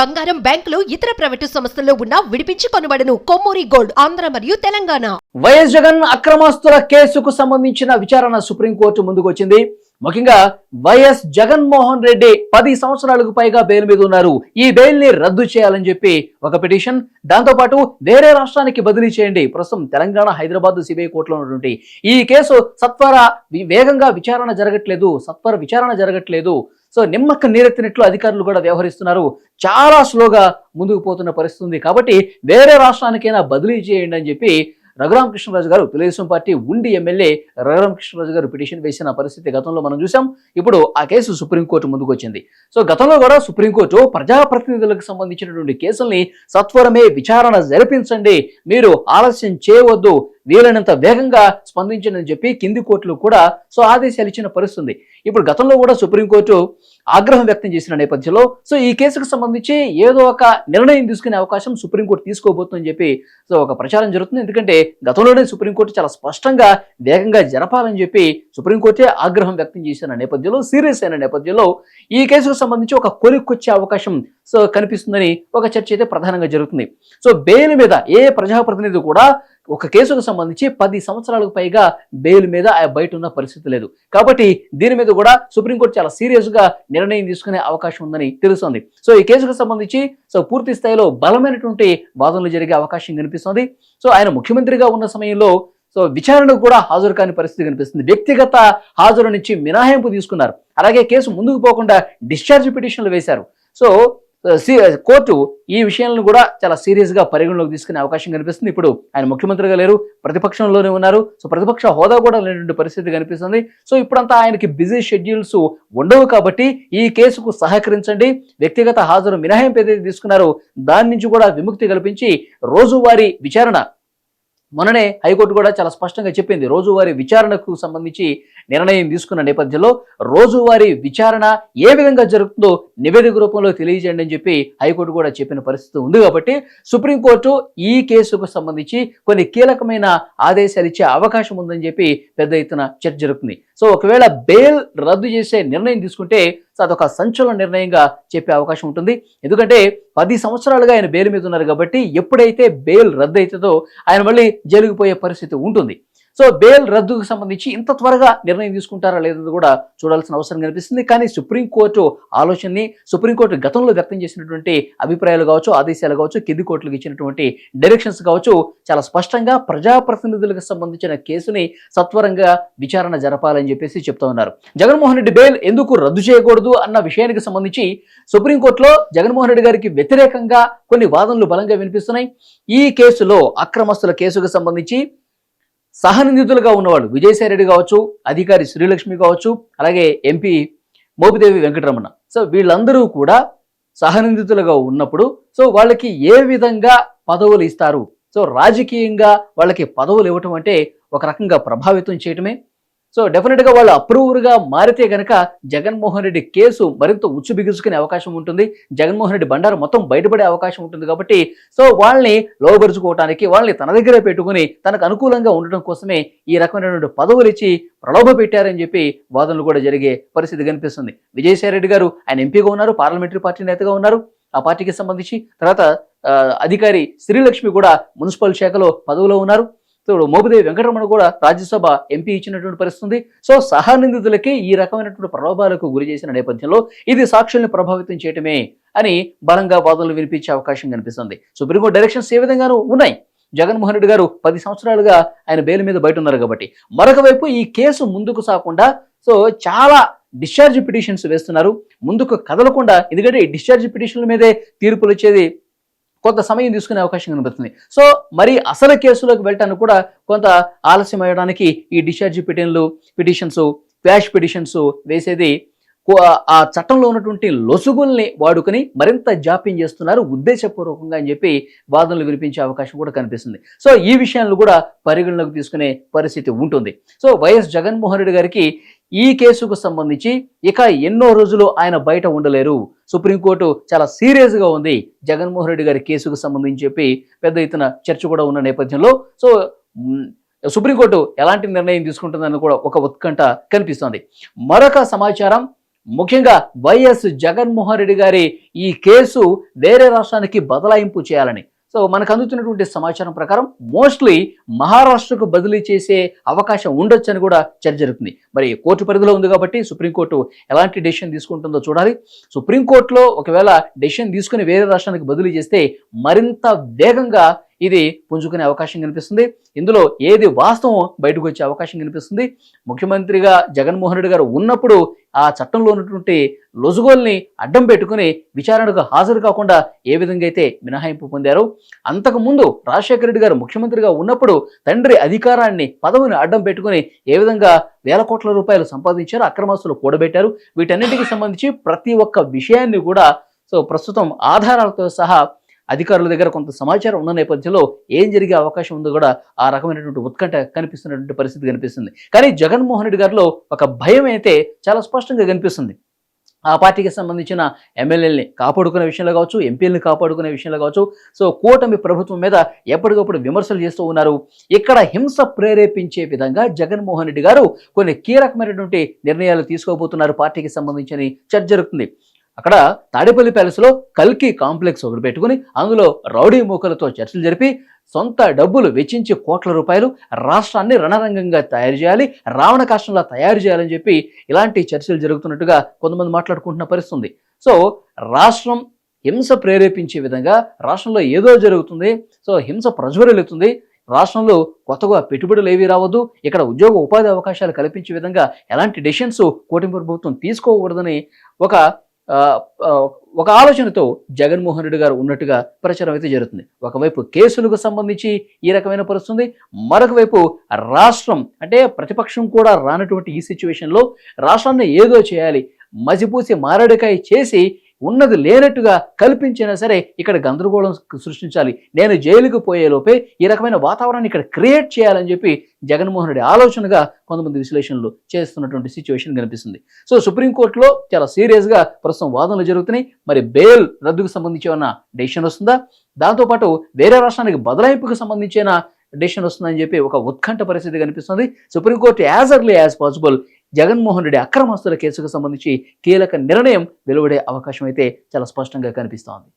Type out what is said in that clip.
బంగారం బ్యాంకులు ఇతర ప్రైవేటు సంస్థల్లో ఉన్న విడిపించి కొనబడను. కొమ్మూరి గోల్డ్ ఆంధ్ర మరియు తెలంగాణ. వైఎస్ జగన్ అక్రమాస్తుల కేసుకు సంబంధించిన విచారణ సుప్రీంకోర్టు ముందుకు వచ్చింది ముఖ్యంగా వైఎస్ జగన్మోహన్ రెడ్డి పది సంవత్సరాలకు పైగా బెయిల్ మీద ఉన్నారు. ఈ బెయిల్ని రద్దు చేయాలని చెప్పి ఒక పిటిషన్. దాంతో పాటు వేరే రాష్ట్రానికి బదిలీ చేయండి. ప్రస్తుతం తెలంగాణ హైదరాబాద్ సిబిఐ కోర్టులో ఉన్నటువంటి ఈ కేసు సత్వర వి- వేగంగా విచారణ జరగట్లేదు. సత్వర విచారణ జరగట్లేదు. సో నిమ్మక్క నీరెత్తినట్లు అధికారులు కూడా వ్యవహరిస్తున్నారు. చాలా స్లోగా ముందుకు పోతున్న పరిస్థితి ఉంది. కాబట్టి వేరే రాష్ట్రానికైనా బదిలీ చేయండి అని చెప్పి రఘురామకృష్ణరాజు గారు తెలుగుదేశం పార్టీ ఉండి ఎమ్మెల్యే రఘురామకృష్ణరాజు గారు పిటిషన్ వేసిన పరిస్థితి గతంలో మనం చూసాం ఇప్పుడు ఆ కేసు సుప్రీంకోర్టు ముందుకు వచ్చింది. సో గతంలో కూడా సుప్రీంకోర్టు ప్రజాప్రతినిధులకు సంబంధించినటువంటి కేసుల్ని సత్వరమే విచారణ జరిపించండి. మీరు ఆలస్యం చేయవద్దు. వీలైనంత వేగంగా స్పందించండి అని చెప్పి కింది కోర్టులు కూడా సో ఆదేశాలు ఇచ్చిన పరిస్థితి ఇప్పుడు గతంలో కూడా సుప్రీంకోర్టు ఆగ్రహం వ్యక్తం చేసిన నేపథ్యంలో సో ఈ కేసుకు సంబంధించి ఏదో ఒక నిర్ణయం తీసుకునే అవకాశం సుప్రీంకోర్టు తీసుకోబోతుందని చెప్పి సో ఒక ప్రచారం జరుగుతుంది. ఎందుకంటే గతంలోనే సుప్రీంకోర్టు చాలా స్పష్టంగా వేగంగా జరపాలని చెప్పి సుప్రీంకోర్టే ఆగ్రహం వ్యక్తం చేసిన నేపథ్యంలో సీరియస్ అయిన నేపథ్యంలో ఈ కేసుకు సంబంధించి ఒక కొలిక్కొచ్చే అవకాశం సో కనిపిస్తుందని ఒక చర్చ అయితే ప్రధానంగా జరుగుతుంది. సో బెయిల్ మీద ఏ ప్రజాప్రతినిధి కూడా ఒక కేసుకు సంబంధించి పది సంవత్సరాలకు పైగా బెయిల్ మీద ఆ బయట ఉన్న పరిస్థితి లేదు. కాబట్టి దీని మీద కూడా సుప్రీంకోర్టు చాలా సీరియస్గా నిర్ణయం తీసుకునే అవకాశం ఉందని తెలుస్తోంది. సో ఈ కేసుకు సంబంధించి సో పూర్తి స్థాయిలో బలమైనటువంటి వాదనలు జరిగే అవకాశం కనిపిస్తోంది. సో ఆయన ముఖ్యమంత్రిగా ఉన్న సమయంలో సో విచారణకు కూడా హాజరు కాని పరిస్థితి కనిపిస్తుంది. వ్యక్తిగత హాజరు నుంచి మినహాయింపు తీసుకున్నారు. అలాగే కేసు ముందుకు పోకుండా డిశ్చార్జ్ పిటిషన్లు వేశారు. సో కోర్టు ఈ విషయాలను కూడా చాలా సీరియస్గా పరిగణలోకి తీసుకునే అవకాశం కనిపిస్తుంది. ఇప్పుడు ఆయన ముఖ్యమంత్రిగా లేరు ప్రతిపక్షంలోనే ఉన్నారు. సో ప్రతిపక్ష హోదా కూడా లేనటువంటి పరిస్థితి కనిపిస్తుంది. సో ఇప్పుడంతా ఆయనకి బిజీ షెడ్యూల్స్ ఉండవు కాబట్టి ఈ కేసుకు సహకరించండి. వ్యక్తిగత హాజరు మినహాయింపు ఏదైతే తీసుకున్నారో దాని నుంచి కూడా విముక్తి కల్పించి రోజువారీ విచారణ. మొన్ననే హైకోర్టు కూడా చాలా స్పష్టంగా చెప్పింది. రోజువారీ విచారణకు సంబంధించి నిర్ణయం తీసుకున్న నేపథ్యంలో రోజువారీ విచారణ ఏ విధంగా జరుగుతుందో నివేదిక రూపంలో తెలియజేయండి అని చెప్పి హైకోర్టు కూడా చెప్పిన పరిస్థితి ఉంది కాబట్టి సుప్రీంకోర్టు ఈ కేసుకు సంబంధించి కొన్ని కీలకమైన ఆదేశాలు ఇచ్చే అవకాశం ఉందని చెప్పి పెద్ద ఎత్తున చర్చ జరుగుతుంది. సో ఒకవేళ బెయిల్ రద్దు చేసే నిర్ణయం తీసుకుంటే సో అదొక సంచలన నిర్ణయంగా చెప్పే అవకాశం ఉంటుంది. ఎందుకంటే పది సంవత్సరాలుగా ఆయన బెయిల్ మీద ఉన్నారు కాబట్టి ఎప్పుడైతే బెయిల్ రద్దు అవుతుందో ఆయన మళ్ళీ జైలుకు పోయే పరిస్థితి ఉంటుంది. సో బెయిల్ రద్దుకు సంబంధించి ఇంత త్వరగా నిర్ణయం తీసుకుంటారా లేదని కూడా చూడాల్సిన అవసరం కనిపిస్తుంది. కానీ సుప్రీంకోర్టు ఆలోచనని సుప్రీంకోర్టు గతంలో వ్యక్తం చేసినటువంటి అభిప్రాయాలు కావచ్చు ఆదేశాలు కావచ్చు కింది కోర్టులకు ఇచ్చినటువంటి డైరెక్షన్స్ కావచ్చు చాలా స్పష్టంగా ప్రజాప్రతినిధులకు సంబంధించిన కేసుని సత్వరంగా విచారణ జరపాలని చెప్పేసి చెప్తా ఉన్నారు. జగన్మోహన్ రెడ్డి బెయిల్ ఎందుకు రద్దు చేయకూడదు అన్న విషయానికి సంబంధించి సుప్రీంకోర్టులో జగన్మోహన్ రెడ్డి గారికి వ్యతిరేకంగా కొన్ని వాదనలు బలంగా వినిపిస్తున్నాయి. ఈ కేసులో అక్రమస్తుల కేసుకు సంబంధించి సహనిందితులుగా ఉన్నవాళ్ళు విజయసాయిరెడ్డి కావచ్చు అధికారి శ్రీలక్ష్మి కావచ్చు అలాగే ఎంపీ మోపిదేవి వెంకటరమణ. సో వీళ్ళందరూ కూడా సహనిందితులుగా ఉన్నప్పుడు సో వాళ్ళకి ఏ విధంగా పదవులు ఇస్తారు? సో రాజకీయంగా వాళ్ళకి పదవులు ఇవ్వటం అంటే ఒక రకంగా ప్రభావితం చేయటమే సో డెఫినెట్గా వాళ్ళు అప్రూవర్గా మారితే గనక జగన్మోహన్ రెడ్డి కేసు మరింత ఉచ్చు బిగుసుకునే అవకాశం ఉంటుంది. జగన్మోహన్ రెడ్డి బండారు మొత్తం బయటపడే అవకాశం ఉంటుంది కాబట్టి సో వాళ్ళని లోబరుచుకోవటానికి వాళ్ళని తన దగ్గరే పెట్టుకుని తనకు అనుకూలంగా ఉండడం కోసమే ఈ రకమైనటువంటి పదవులు ఇచ్చి ప్రలోభ పెట్టారని చెప్పి వాదనలు కూడా జరిగే పరిస్థితి కనిపిస్తుంది. విజయసాయి రెడ్డి గారు ఆయన ఎంపీగా ఉన్నారు పార్లమెంటరీ పార్టీ నేతగా ఉన్నారు. ఆ పార్టీకి సంబంధించి తర్వాత అధికారి శ్రీలక్ష్మి కూడా మున్సిపల్ శాఖలో పదవిలో ఉన్నారు. మోపిదేవి వెంకటరమణ కూడా రాజ్యసభ ఎంపీ ఇచ్చినటువంటి పరిస్థితుంది. సో సహానిందితులకి ఈ రకమైనటువంటి ప్రలోభాలకు గురి చేసిన నేపథ్యంలో ఇది సాక్షుల్ని ప్రభావితం చేయటమే అని బలంగా వాదనలు వినిపించే అవకాశం కనిపిస్తుంది. సుప్రీంకోర్టు డైరెక్షన్స్ ఏ విధంగానూ ఉన్నాయి. జగన్మోహన్ రెడ్డి గారు పది సంవత్సరాలుగా ఆయన బెయిల్ మీద బయట ఉన్నారు కాబట్టి. మరొక వైపు ఈ కేసు ముందుకు సాకుండా సో చాలా డిశ్చార్జ్ పిటిషన్స్ వేస్తున్నారు. ముందుకు కదలకుండా ఎందుకంటే ఈ డిశ్చార్జ్ పిటిషన్ల మీదే తీర్పులు వచ్చేది కొంత సమయం తీసుకునే అవకాశం కనిపిస్తుంది సో మరి అసలు కేసులోకి వెళ్ళటానికి కూడా కొంత ఆలస్యం అయ్యడానికి ఈ డిశ్చార్జ్ పిటిషన్లు పిటిషన్స్ క్వాష్ పిటిషన్స్ వేసేది కో- ఆ చట్టంలో ఉన్నటువంటి లొసుగుల్ని వాడుకొని మరింత జాప్యం చేస్తున్నారు ఉద్దేశపూర్వకంగా అని చెప్పి వాదనలు వినిపించే అవకాశం కూడా కనిపిస్తుంది. సో ఈ విషయాలను కూడా పరిగణలోకి తీసుకునే పరిస్థితి ఉంటుంది. సో వైఎస్ జగన్మోహన్ రెడ్డి గారికి ఈ కేసుకు సంబంధించి ఇక ఎన్నో రోజులు ఆయన బయట ఉండలేరు. సుప్రీంకోర్టు చాలా సీరియస్గా ఉంది. జగన్మోహన్ రెడ్డి గారి కేసుకు సంబంధించి చెప్పి పెద్ద ఎత్తున చర్చ కూడా ఉన్న నేపథ్యంలో. సో సుప్రీంకోర్టు ఎలాంటి నిర్ణయం తీసుకుంటుందని కూడా ఒక ఉత్కంఠ కనిపిస్తోంది. మరొక సమాచారం ముఖ్యంగా వైఎస్ జగన్మోహన్ రెడ్డి గారి ఈ కేసు వేరే రాష్ట్రానికి బదలాయింపు చేయాలని. సో మనకు అందుతున్నటువంటి సమాచారం ప్రకారం మోస్ట్లీ మహారాష్ట్రకు బదిలీ చేసే అవకాశం ఉండొచ్చని కూడా చర్చ జరుగుతుంది. మరి కోర్టు పరిధిలో ఉంది కాబట్టి సుప్రీంకోర్టు ఎలాంటి డెసిషన్ తీసుకుంటుందో చూడాలి. సుప్రీంకోర్టులో ఒకవేళ డెసిషన్ తీసుకుని వేరే రాష్ట్రానికి బదిలీ చేస్తే మరింత వేగంగా ఇది పుంజుకునే అవకాశం కనిపిస్తుంది. ఇందులో ఏది వాస్తవం బయటకు వచ్చే అవకాశం కనిపిస్తుంది. ముఖ్యమంత్రిగా జగన్మోహన్ రెడ్డి గారు ఉన్నప్పుడు ఆ చట్టంలో ఉన్నటువంటి లొజుగోల్ని అడ్డం పెట్టుకుని విచారణకు హాజరు కాకుండా ఏ విధంగా అయితే మినహాయింపు పొందారో. అంతకుముందు రాజశేఖర రెడ్డి గారు ముఖ్యమంత్రిగా ఉన్నప్పుడు తండ్రి అధికారాన్ని పదవిని అడ్డం పెట్టుకుని ఏ విధంగా వేల కోట్ల రూపాయలు సంపాదించారు అక్రమస్తులు కూడబెట్టారు. వీటన్నిటికీ సంబంధించి ప్రతి ఒక్క విషయాన్ని కూడా సో ప్రస్తుతం ఆధారాలతో సహా అధికారుల దగ్గర కొంత సమాచారం ఉన్న నేపథ్యంలో ఏం జరిగే అవకాశం ఉందో కూడా ఆ రకమైనటువంటి ఉత్కంఠ కనిపిస్తున్నటువంటి పరిస్థితి కనిపిస్తుంది. కానీ జగన్మోహన్ రెడ్డి గారిలో ఒక భయం అయితే చాలా స్పష్టంగా కనిపిస్తుంది. ఆ పార్టీకి సంబంధించిన ఎమ్మెల్యేలని కాపాడుకునే విషయంలో కావచ్చు ఎంపీలని కాపాడుకునే విషయంలో కావచ్చు సో కూటమి ప్రభుత్వం మీద ఎప్పటికప్పుడు విమర్శలు చేస్తూ ఉన్నారు. ఇక్కడ హింస ప్రేరేపించే విధంగా జగన్మోహన్ రెడ్డి గారు కొన్ని కీలకమైనటువంటి నిర్ణయాలు తీసుకోబోతున్నారు పార్టీకి సంబంధించిన చర్చ జరుగుతుంది. అక్కడ తాడేపల్లి ప్యాలెస్లో కల్కి కాంప్లెక్స్ ఒకటి పెట్టుకుని అందులో రౌడీ మూకలతో చర్చలు జరిపి సొంత డబ్బులు వెచ్చించి కోట్ల రూపాయలు రాష్ట్రాన్ని రణరంగంగా తయారు చేయాలి రావణ కాష్టంలా తయారు చేయాలని చెప్పి ఇలాంటి చర్చలు జరుగుతున్నట్టుగా కొంతమంది మాట్లాడుకుంటున్న పరిస్థితుంది. సో రాష్ట్రం హింస ప్రేరేపించే విధంగా రాష్ట్రంలో ఏదో జరుగుతుంది. సో హింస ప్రజ్వరలుతుంది రాష్ట్రంలో కొత్తగా పెట్టుబడులు ఏవి రావద్దు. ఇక్కడ ఉద్యోగ ఉపాధి అవకాశాలు కల్పించే విధంగా ఎలాంటి డెసిషన్స్ కూటమి ప్రభుత్వం తీసుకోకూడదని ఒక ఒక ఆలోచనతో జగన్మోహన్ రెడ్డి గారు ఉన్నట్టుగా ప్రచారం అయితే జరుగుతుంది. ఒకవైపు కేసులకు సంబంధించి ఈ రకమైన పరిస్థితుంది మరొక వైపు రాష్ట్రం అంటే ప్రతిపక్షం కూడా రానటువంటి ఈ సిచ్యువేషన్లో రాష్ట్రాన్ని ఏదో చేయాలి మసిపూసి మారడికాయ చేసి ఉన్నది లేనట్టుగా కల్పించినా సరే ఇక్కడ గందరగోళం సృష్టించాలి. నేను జైలుకు పోయేలోపే ఈ రకమైన వాతావరణాన్ని ఇక్కడ క్రియేట్ చేయాలని చెప్పి జగన్మోహన్ రెడ్డి ఆలోచనగా కొంతమంది విశ్లేషణలు చేస్తున్నటువంటి సిచ్యువేషన్ కనిపిస్తుంది. సో సుప్రీంకోర్టులో చాలా సీరియస్గా ప్రస్తుతం వాదనలు జరుగుతున్నాయి. మరి బెయిల్ రద్దుకు సంబంధించి ఏమన్నా డెసిషన్ వస్తుందా? దాంతోపాటు వేరే రాష్ట్రానికి బదలాయింపుకు సంబంధించిన డెసిషన్ వస్తుందని చెప్పి ఒక ఉత్కంఠ పరిస్థితి కనిపిస్తుంది. Supreme Court as early as possible Jaganmohan Reddy అక్రమస్తుల కేసుకు సంబంధించి కీలక నిర్ణయం వెలువడే అవకాశం అయితే చాలా స్పష్టంగా కనిపిస్తోంది.